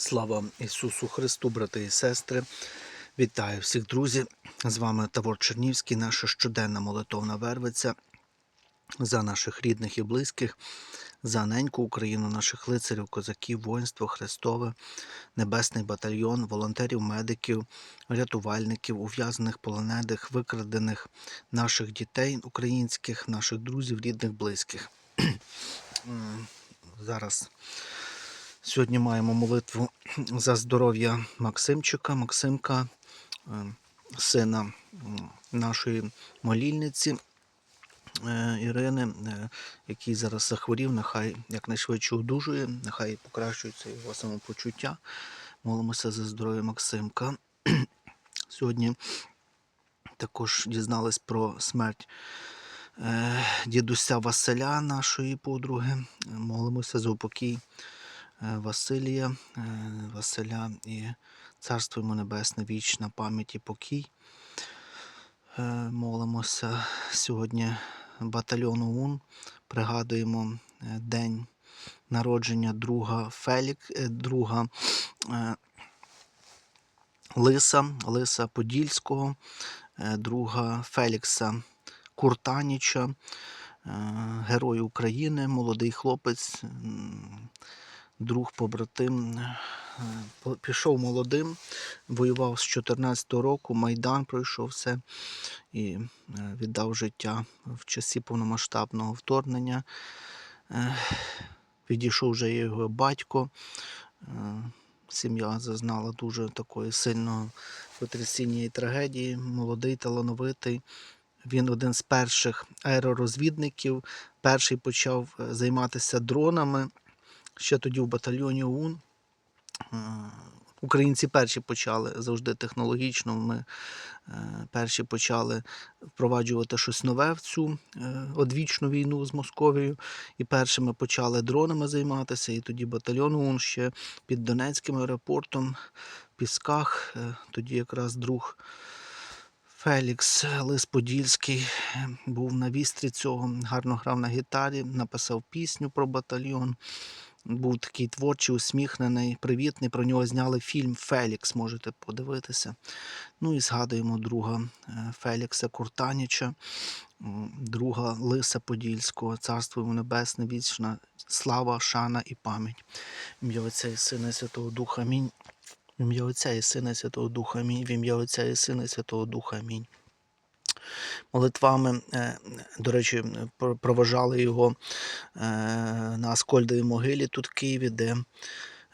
Слава Ісусу Христу, брати і сестри! Вітаю всіх друзів! З вами Тавор Чернівський, наша щоденна молитовна вервиця за наших рідних і близьких, за неньку Україну, наших лицарів, козаків, воїнство Христове, Небесний батальйон, волонтерів, медиків, рятувальників, ув'язнених полонених, викрадених наших дітей українських, наших друзів, рідних, близьких. Зараз Сьогодні маємо молитву за здоров'я Максимчика, Максимка, е, сина нашої молільниці е, Ірини, е, який зараз захворів, нехай якнайшвидше одужує, нехай покращується його самопочуття. Молимося за здоров'я Максимка. Сьогодні також дізнались про смерть дідуся Василя, нашої подруги. Молимося за упокій Василія, е, Василя і царство йому небесне, вічна пам'ять і покій. Е, Молимося сьогодні батальйону УН. Пригадуємо е, день народження друга Фелік, е, друга е, Лиса, Лиса Подільського, е, друга Фелікса Куртаніча, е, герой України, молодий хлопець, друг побратим. е, Пішов молодим, воював з 14-го року, Майдан пройшов все і е, віддав життя в часі повномасштабного вторгнення. Е, Відійшов вже його батько. Сім'я зазнала дуже такої сильного потрясіння і трагедії. Молодий, талановитий. Він один з перших аеророзвідників. Перший почав займатися дронами. Ще тоді в батальйоні ОУН. Е, Українці перші почали завжди технологічно. Ми е, перші почали впроваджувати щось нове в цю е, одвічну війну з Московією. І першими почали дронами займатися. І тоді батальйон ОУН ще під Донецьким аеропортом, в Пісках. Тоді якраз друг Фелікс Лис Подільський був на вістрі цього, гарно грав на гітарі, написав пісню про батальйон. Був такий творчий, усміхнений, привітний. Про нього зняли фільм Фелікс, можете подивитися. Ну і згадуємо друга е, Фелікса Куртаніча, друга Лиса Подільського, царство йому небесне, вічна слава, шана і пам'ять. Ім'я Отця і Сина і Святого Духа. Амінь. Ім'я Отця і Сина і Святого Духа. Амінь. В ім'я Отця і Сина і Святого Духа. Амінь. Молитвами, е, до речі, про- проважали його е, на Аскольдовій могилі тут в Києві, де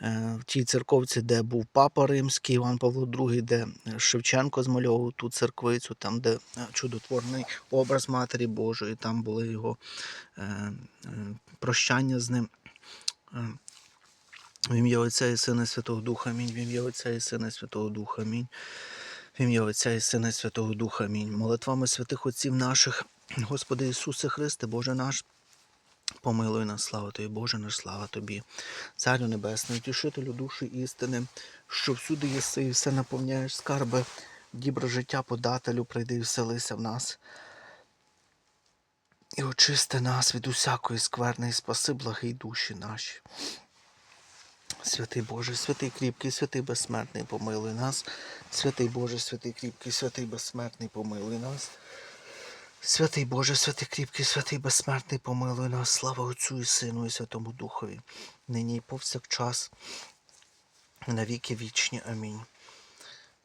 е, в тій церковці, де був Папа Римський, Іван Павло II, де Шевченко змальовував ту церквицю, там, де чудотворний образ Матері Божої, там були його прощання з ним. В ім'я Отця і Сина Святого Духа. Амінь. В ім'я Отця і Сина Святого Духа. Амінь. В ім'я Отця і Сина і Святого Духа. Амінь. Молитвами святих отців наших, Господи Ісусе Христе, Боже наш, помилуй нас, слава Тобі, Боже наш, слава Тобі, Царю Небесний, утішителю душі істини, що всюди єси і все наповняєш скарби, дібро життя подателю, прийди і вселися в нас. І очисти нас від усякої скверни, спаси благий душі наші. Святий Боже, святий кріпкий, святий безсмертний, помилуй нас. Святий Боже, святий кріпкий, святий безсмертний, помилуй нас. Святий Боже, святий кріпкий, святий безсмертний, помилуй нас. Слава Отцю і Сину і Святому Духові, нині і повсякчас, на віки вічні. Амінь.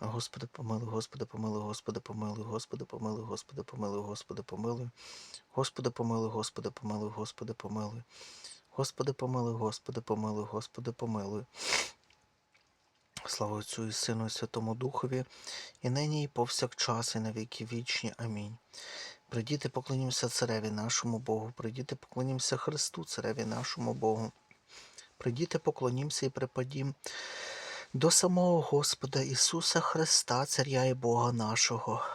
Господи, помилуй, Господи, помилуй, Господи, помилуй, Господи, помилуй, Господи, помилуй, Господи, помилуй. Господи, помилуй, Господи, помилуй, Господи, помилуй. Господи, помилуй, Господи, помилуй, Господи, помилуй. Слава Отцю і Сину, і Святому Духові, і нині, і повсякчас, і на віки вічні. Амінь. Придіти, поклонімося цареві нашому Богу, придіти, поклонімося Христу, цареві нашому Богу. Придіти, поклонімося і припадім до самого Господа Ісуса Христа, Царя і Бога нашого.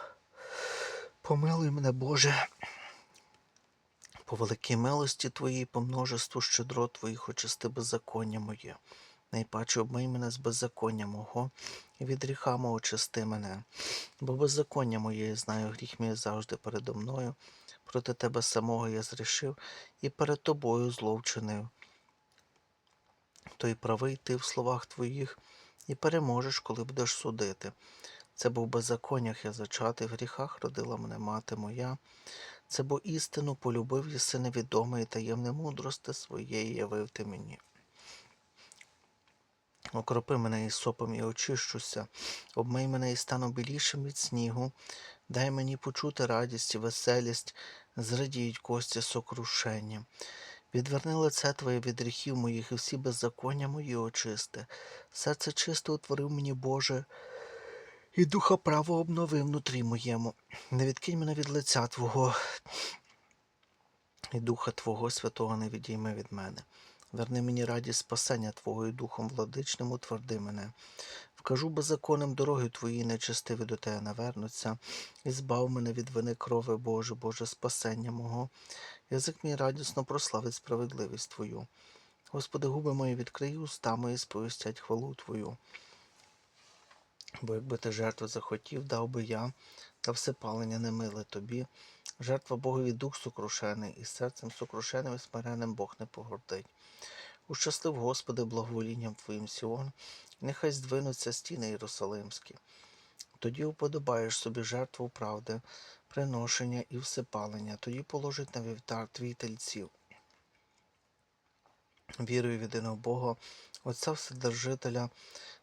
Помилуй мене, Боже, по великій милості Твоїй, по множеству щедрот Твоїх очисти беззаконня моє. Найпаче обмий мене з беззаконня мого, і від гріха мого очисти мене. Бо беззаконня моє, я знаю, гріх мій завжди передо мною. Проти тебе самого я зрішив і перед тобою зло вчинив. То й правий ти в словах твоїх, і переможеш, коли будеш судити. Це був беззаконнях я зачатий, в гріхах родила мене мати моя. Це бо істину полюбив єси невідоме і таємне мудрости своєї явив ти мені. Окропи мене і сопом і очищуся, обмий мене і стану білішим від снігу, дай мені почути радість і веселість, зрадіють кості сокрушення. Відверни лице Твоє від гріхів моїх і всі беззаконня мої очисти. Серце чисте утворив мені, Боже, і духа право обнови внутрі моєму. Не відкинь мене від лиця Твого, і Духа Твого Святого не відійми від мене. Верни мені радість спасення Твого і Духом владичним утверди мене. Вкажу беззаконним дороги Твої, нечестиві до Тебе навернуться, і збав мене від вини крови Боже, Боже, спасення мого. Язик мій радісно прославить справедливість Твою. Господи, губи мої відкрий уста мої сповістять хвалу Твою. Бо якби ти жертви захотів, дав би я, та все палення не миле тобі. Жертва Богові дух сокрушений, і серцем сокрушеним і смиренним Бог не погордить. Ущаслив, Господи, благоволінням Твоїм Сіон, нехай здвинуться стіни Єрусалимські. Тоді уподобаєш собі жертву правди, приношення і всепалення, тоді положить на вівтар твій тельців. Вірую в єдиного Бога, Отця Вседержителя,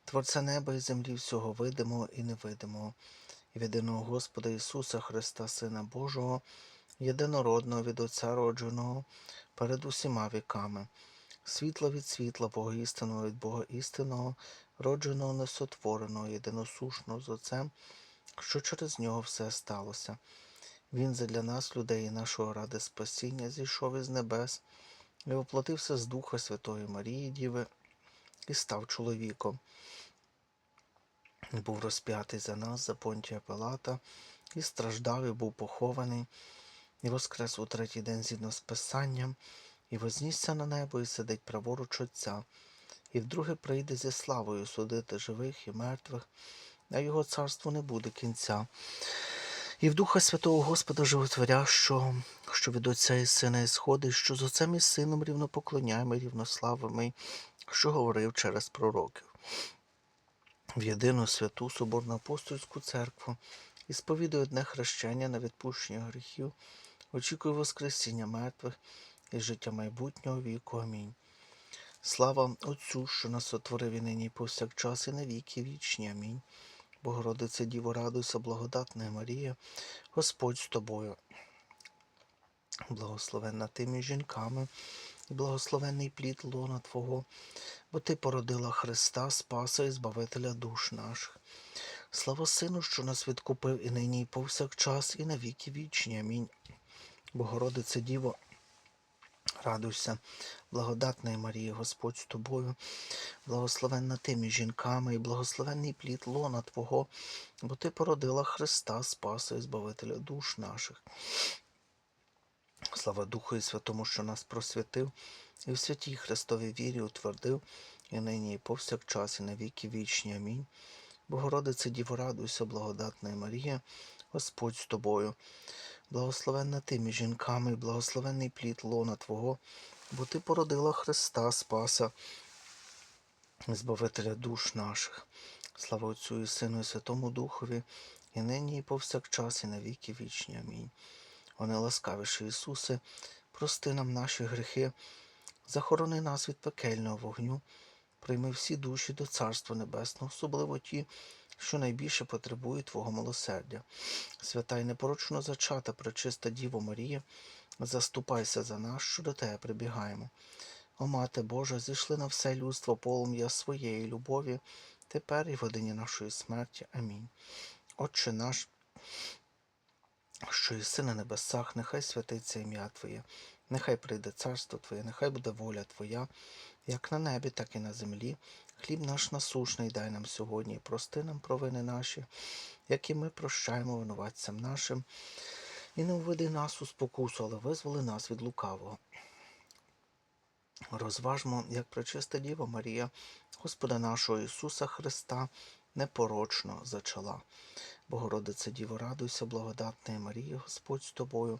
Творця неба і землі, всього видимого і невидимого, і в єдиного Господа Ісуса Христа, Сина Божого, єдинородного від Отця родженого перед усіма віками, світла від світла, Бога істинного від Бога істинного, родженого несотвореного, єдиносушного з Отцем, що через нього все сталося. Він задля нас, людей і нашого ради спасіння, зійшов із небес і воплотився з Духа Святої Марії Діви і став чоловіком. Був розп'ятий за нас, за Понтія Пилата, і страждав, і був похований, і воскрес у третій день згідно з Писанням, і вознісся на небо, і сидить праворуч Отця, і вдруге прийде зі славою судити живих і мертвих, а його царству не буде кінця. І в Духа Святого Господа Животворя, що, що від Отця і Сина ісходить, що з Отцем і Сином рівно поклоняємо, рівно славимо, що говорив через пророків. В єдину святу Соборну апостольську церкву і сповідує одне хрещення на відпущення гріхів, очікую Воскресіння мертвих і життя майбутнього віку. Амінь. Слава Отцю, що нас сотворив і нині повсякчас, і на віки вічні. Амінь. Богородице Діво, радуйся, благодатна Марія, Господь з тобою. Благословенна ти між жінками, і благословенний плід лона Твого, бо Ти породила Христа, Спаса і Збавителя душ наших. Слава Сину, що нас відкупив і нині, і повсякчас, і на віки вічні. Амінь. Богородице Діво, радуйся, благодатна Марія, Господь з тобою, благословенна ти між жінками, і благословенний плід лона Твого, бо Ти породила Христа, Спаса і Збавителя душ наших. Слава Духу і Святому, що нас просвятив, і в святій Христовій вірі утвердив, і нині, і повсякчас, і на віки вічні. Амінь. Богородице Діво, радуйся, благодатна Марія, Господь з тобою. Благословенна ти між жінками, і благословенний плід лона Твого, бо Ти породила Христа, Спаса, Збавителя душ наших. Слава Отцю і Сину, і Святому Духові, і нині, і повсякчас, і на віки вічні. Амінь. О неласкавіший Ісусе, прости нам наші гріхи, захорони нас від пекельного вогню, прийми всі душі до Царства Небесного, особливо ті, що найбільше потребують Твого милосердя. Свята й непорочно зачата, пречиста Діво Марія, заступайся за нас, що до Тебе прибігаємо. О Мати Божа, зійшли на все людство полум'я своєї любові, тепер і в годині нашої смерті. Амінь. Отче наш, що єси на небесах, нехай святиться ім'я Твоє, нехай прийде царство Твоє, нехай буде воля Твоя, як на небі, так і на землі. Хліб наш насушний дай нам сьогодні, прости нам провини наші, які ми прощаємо винуватцям нашим. І не введи нас у спокусу, але визволи нас від лукавого. Розважмо, як пречиста Діва Марія, Господа нашого Ісуса Христа, непорочно зачала. Богородице Діво, радуйся, благодатна Марія, Господь з тобою.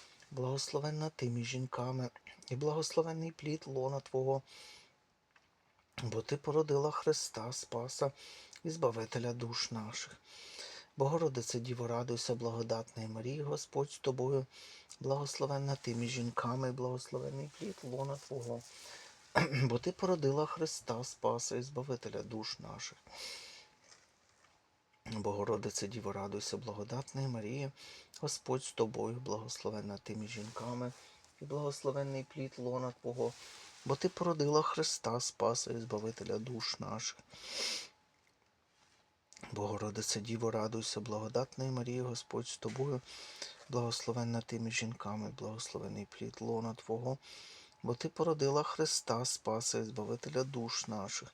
благословенна ти між жінками, і благословенний плід лона Твого, бо Ти породила Христа, Спаса і Збавителя душ наших. Богородице Діво, радуйся, благодатна Марія, Господь з тобою, благословенна ти між жінками, і благословенний плід лона Твого, бо Ти породила Христа, Спаса і Збавителя душ наших. Богородице Діво, радуйся, благодатна Марія, Господь з тобою, благословенна ти між жінками, і благословенний плід лона Твого, бо Ти породила Христа, Спаса і Збавителя душ наших. Богородице Діво, радуйся, благодатна Марія, Господь з тобою, благословенна ти між жінками, благословений плід лона Твого, бо Ти породила Христа, Спаса і Збавителя душ наших.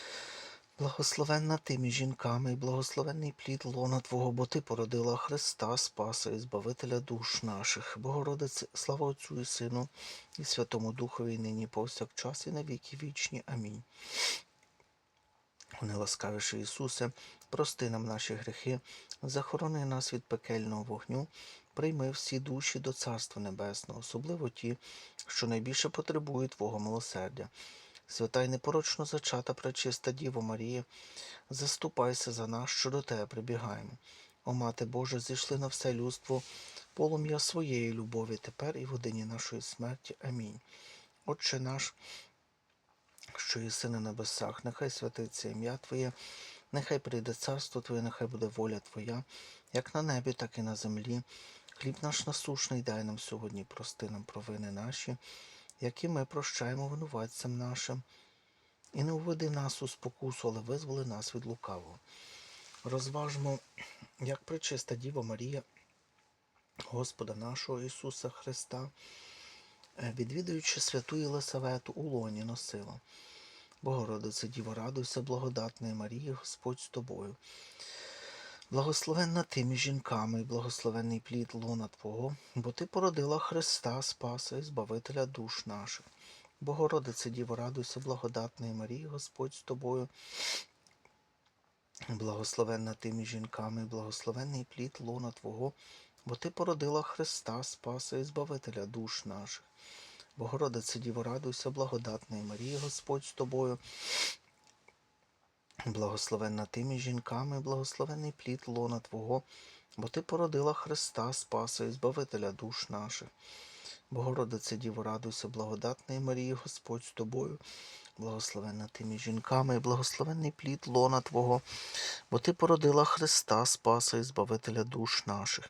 Благословенна ти між жінками, і благословенний плід лона Твого, бо Ти породила Христа, Спаса і Збавителя душ наших. Богородице, слава Отцю і Сину, і Святому Духові, і нині повсякчас, і на віки вічні. Амінь. Неласкавіший Ісусе, прости нам наші гріхи, захорони нас від пекельного вогню, прийми всі душі до Царства Небесного, особливо ті, що найбільше потребують Твого милосердя. Свята й непорочно зачата пречиста Діво Марія, заступайся за нас, що до Тебе прибігаємо. О Мати Божа, зійшли на все людство, полум'я своєї любові тепер і в годині нашої смерті. Амінь. Отче наш, що єси на небесах, нехай святиться ім'я Твоє, нехай прийде царство Твоє, нехай буде воля Твоя, як на небі, так і на землі. Хліб наш насушний дай нам сьогодні, прости нам провини наші, які ми прощаємо винуватцям нашим. І не уведи нас у спокусу, але визволи нас від лукавого. Розважмо, як пречиста Діва Марія, Господа нашого Ісуса Христа, е, відвідуючи святу Єлисавету, у лоні носила. Богородице Діво, радуйся, благодатна Марія, Господь з тобою. Благословенна ти між жінками, і благословенний плід лона Твого, бо Ти породила Христа, Спаса і Збавителя душ наших. Богородице Діво, радуйся, благодатна Марія, Господь з тобою. Благословенна ти між жінками, і благословенний плід лона Твого, бо Ти породила Христа, Спаса і Збавителя душ наших. Богородице Діво, радуйся, благодатна Марія, Господь з тобою. Благословенна ти між жінками, і благословенний плід лона Твого, бо Ти породила Христа, Спаса і Збавителя душ наших. Богородице Діво, радуйся, благодатна Марія, Господь з тобою. Благословенна ти між жінками, і благословенний плід лона Твого, бо Ти породила Христа, Спаса і Збавителя душ наших.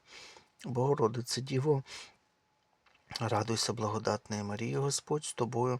Богородице Діво, радуйся, благодатна Марія, Господь з тобою.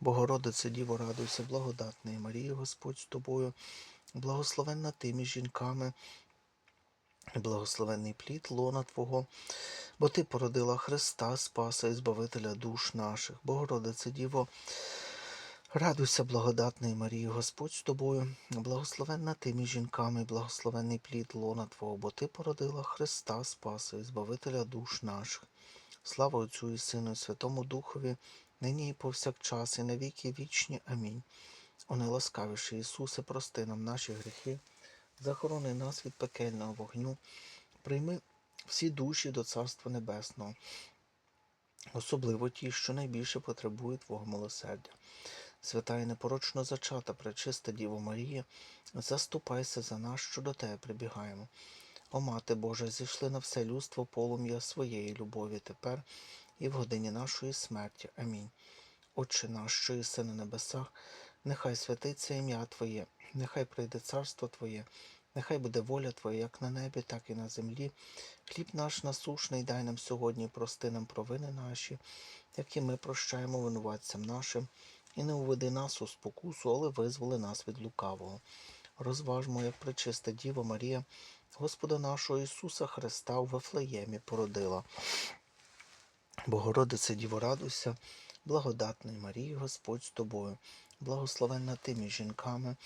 Богородице Діво, радуйся, благодатна Марія, Господь з тобою, благословенна ти між жінками, і благословенний плід лона Твого, бо Ти породила Христа, Спаса і Збавителя душ наших. Богородице Діво, Радуйся, благодатний Марії, Господь з тобою, благословенна ти між жінками, і благословенний плід лона Твого, бо Ти породила Христа, Спаса і Збавителя душ наших. Слава Отцю і Сину, і Святому Духові, нині і повсякчас, і на віки вічні. Амінь. О найласкавіший Ісусе, прости нам наші гріхи, захорони нас від пекельного вогню, прийми всі душі до Царства Небесного, особливо ті, що найбільше потребують Твого милосердя. Свята і непорочно зачата, пречиста Діво Марія, заступайся за нас, що до Тебе прибігаємо. О Мати Божа, зійшли на все людство полум'я своєї любові тепер і в годині нашої смерті. Амінь. Отче наш, що єси на небесах, нехай святиться ім'я Твоє, нехай прийде царство Твоє, нехай буде воля Твоя, як на небі, так і на землі. Хліб наш насушний дай нам сьогодні, прости нам провини наші, які ми прощаємо винуватцям нашим, і не уведи нас у спокусу, але визволи нас від лукавого. Розважмо, як пречиста Діва Марія, Господа нашого Ісуса Христа у Вифлеємі породила. Богородице Діво, радуйся, благодатний Марії, Господь з тобою, благословенна ти між жінками,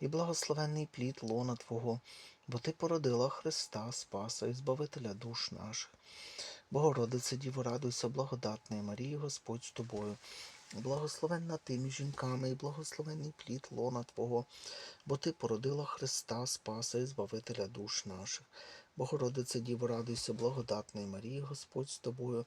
і благословенний плід лона Твого, бо Ти породила Христа, Спаса і Збавителя душ наших. Богородице Діво, радуйся, благодатний Марії, Господь з тобою, благословенна ти між жінками, і благословенний плід лона Твого, бо Ти породила Христа, Спаса і Збавителя душ наших. Богородице Діво, радуйся, благодатний Марії, Господь з тобою,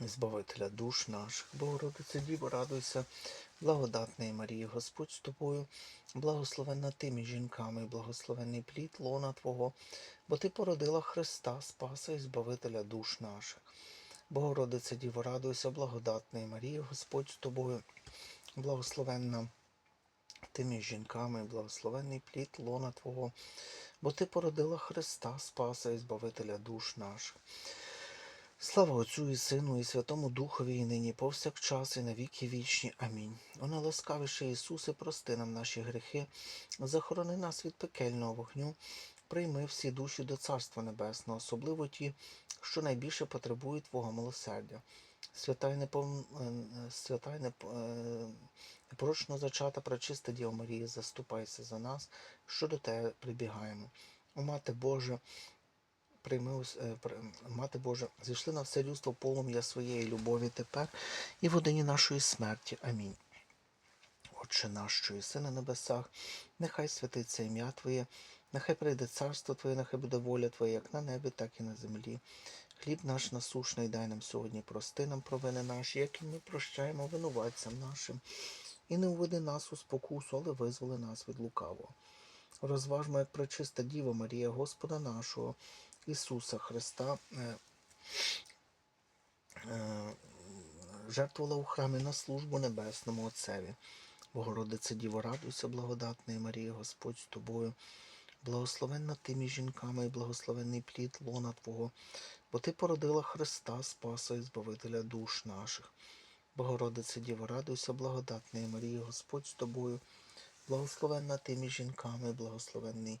Збавителя душ наших. Богородице Діво, радуйся, благодатної Марії, Господь з тобою, благословенна ти між жінками, благословенний плід лона Твого, бо Ти породила Христа, Спаса і Збавителя душ наших. Богородице Діво, радуйся, благодатної Марії, Господь з тобою, благословенна ти між жінками, благословенний плід лона Твого, бо Ти породила Христа, Спаса і Збавителя душ наших. Слава Отцю і Сину, і Святому Духові, і нині повсякчас, і на віки вічні. Амінь. О найласкавіше Ісусе, прости нам наші гріхи, захорони нас від пекельного вогню, прийми всі душі до Царства Небесного, особливо ті, що найбільше потребують Твого милосердя. Свята й непов... е, свята й неп... е, непорочно зачата, пречиста Діва Марія, заступайся за нас, що до Тебе прибігаємо. О Мати Божа, прийми, е, Мати Божа, зійшли на все людство полум'я своєї любові тепер і в годині нашої смерті. Амінь. Отче наш, що єси на небесах, нехай святиться ім'я Твоє, Нехай прийде царство Твоє, нехай буде воля Твоя, як на небі, так і на землі. Хліб наш насушний дай нам сьогодні, прости нам провини наші, як і ми прощаємо винуватцям нашим. І не уведи нас у спокусу, але визволи нас від лукавого. Розважмо, як пречиста Діва Марія, Господа нашого, Ісуса Христа, е, е, жертвувала у храмі на службу Небесному Отцеві. Богородице Діво, радуйся, благодатна Марія, Господь з тобою. Благословенна ти між жінками і благословенний плід лона Твого, бо Ти породила Христа, Спаса і Збавителя душ наших. Богородице Діво, радуйся, благодатна Марія, Господь з тобою. Благословенна ти між жінками, і благословенний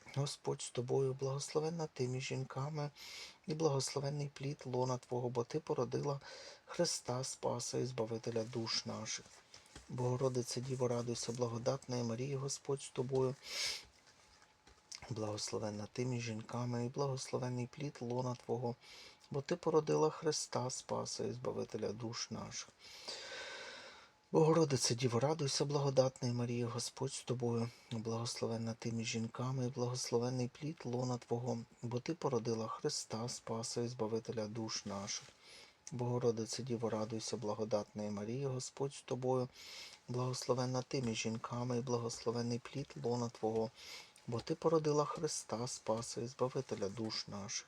Господь з тобою, благословенна ти між жінками, і благословенний плід лона Твого, бо Ти породила Христа, Спаса і Збавителя душ наших. Богородице Діво, радуйся, благодатної Марії, Господь з тобою, благословенна ти між жінками, і благословенний плід лона Твого, бо Ти породила Христа, Спаса і Збавителя душ наших. Богородице Діво, радуйся, благодатний Марія, Господь з тобою, благословенна ти між жінками, і благословенний плід лона Твого, бо Ти породила Христа, Спаса і Збавителя душ наших. Богородице Діво, радуйся, благодатної Марії, Господь з тобою, благословенна ти між жінками, і благословенний плід лона Твого, бо Ти породила Христа, Спаса і Збавителя душ наших.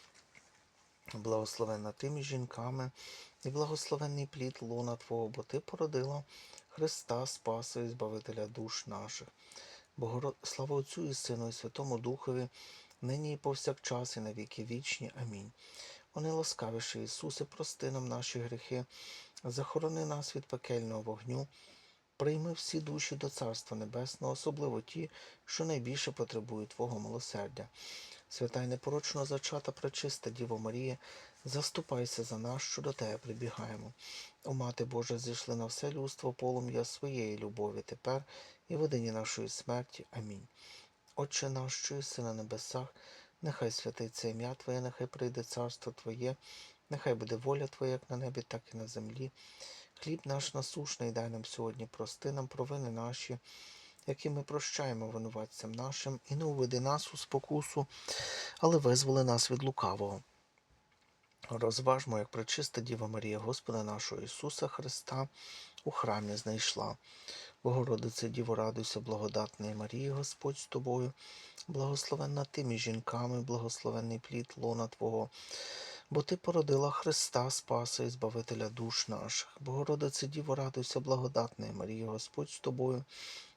благословенна ти між жінками, і благословенний плід лона Твого, бо Ти породила Христа, Спаса і Збавителя душ наших. Богоро... Слава Отцю і Сину, і Святому Духові, нині і повсякчас, і на віки вічні. Амінь. О найласкавіший Ісусе, прости нам наші гріхи, захорони нас від пекельного вогню, прийми всі душі до Царства Небесного, особливо ті, що найбільше потребують Твого милосердя. Свята й непорочно зачата пречиста Діво Марія, заступайся за нас, що до Тебе прибігаємо. О Мати Божа, зійшли на все людство полум'я своєї любові тепер і в годині нашої смерті. Амінь. Отче наш, що єси на небесах, нехай святиться ім'я Твоє, нехай прийде царство Твоє, нехай буде воля Твоя, як на небі, так і на землі. Хліб наш насушний дай нам сьогодні, прости нам провини наші, які ми прощаємо винуватцям нашим, і не уведи нас у спокусу, але визволи нас від лукавого. Розважмо, як пречиста Діва Марія Господа нашого Ісуса Христа у храмі знайшла. Богородице Діво, радуйся, благодатної Марії, Господь з тобою, благословенна ти між жінками, благословенний плід лона Твого, бо Ти породила Христа, Спаса і Збавителя душ наших. Богородице Діво, радуйся, благодатної Марії, Господь з тобою,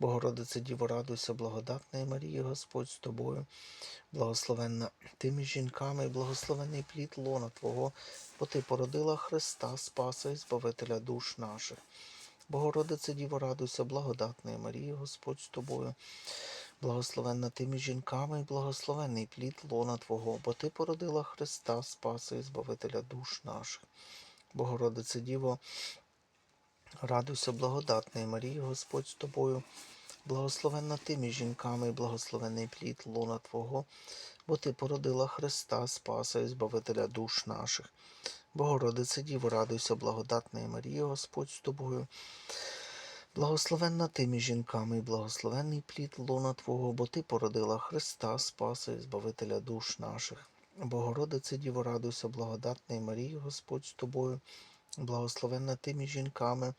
Богородице Діво, радуйся, благодатної Марії, Господь з тобою, благословенна ти між жінками, і благословенний плід лона Твого, бо Ти породила Христа, Спаса і Збавителя душ наших. Богородице Діво, радуйся, благодатної Марії, Господь з тобою, Благословенна ти між жінками, і благословенний плід лона Твого, бо Ти породила Христа, Спаса і Збавителя душ наших. Богородице Діво, радуйся, благодатної Марії, Господь з тобою. Благословенна ти між жінками, і благословенний плід лона Твого, бо Ти породила Христа, Спаса і Збавителя душ наших. Богородице Діво, радуйся, благодатної Марії, Господь з тобою. Благословенна ти між жінками, і благословенний плід лона Твого, бо Ти породила Христа, Спаса і Збавителя душ наших. Богородице Діво, радуйся, благодатної Марії, Господь з тобою. Благословенна ти між жінками,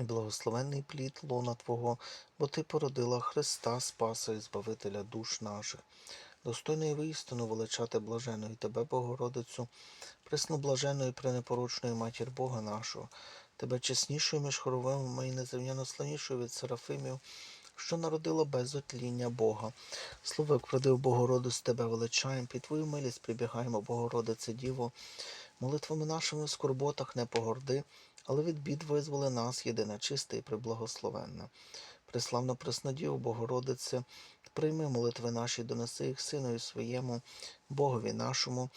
і благословенний плід лона Твого, бо Ти породила Христа, Спаса і Збавителя душ наших. Достойно і воістину величати блаженою Тебе, Богородицю, пресноблаженою і пренепорочною матір Бога нашого, Тебе чеснішою між хоровими і незрівняно славнішою від Серафимів, що народила без отління Бога. Слово, як продив Богородицю, Тебе величаєм, під Твою милість прибігаємо, Богородице Діво, молитвами нашими в скорботах не погорди, але від бід визволи нас, єдина чиста і приблагословенна. Преславно Преснодіву, Богородице, прийми молитви наші, донеси їх Синові своєму, Богові нашому,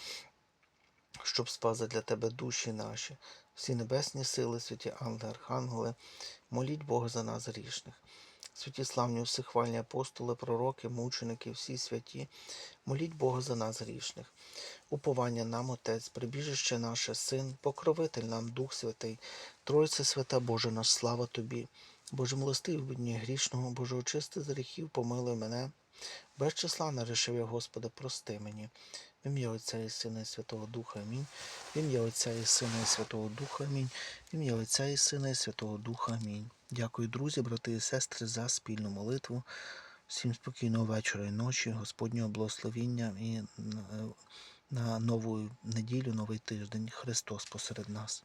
щоб спази для Тебе душі наші, всі небесні сили, святі ангели, архангели, моліть Бога за нас грішних. Святі славні всехвальні апостоли, пророки, мученики, всі святі, моліть Бога за нас грішних. Уповання нам, Отець, прибіжище наше, Син, покровитель нам, Дух Святий, Тройце свята Боже наш, слава Тобі. Боже милостивий будь грішного, Боже очисти з гріхів, помилуй мене. Без числа нарешив я, Господи, прости мені. В ім'я Отця і Сина і Святого Духа Амінь. В ім'я Отця і Сина і Святого Духа Амінь. В ім'я Отця і Сина і Святого Духа Амінь. Дякую, друзі, брати і сестри, за спільну молитву. Всім спокійного вечора і ночі, Господнього благословіння і е, на нову неділю, новий тиждень. Христос посеред нас.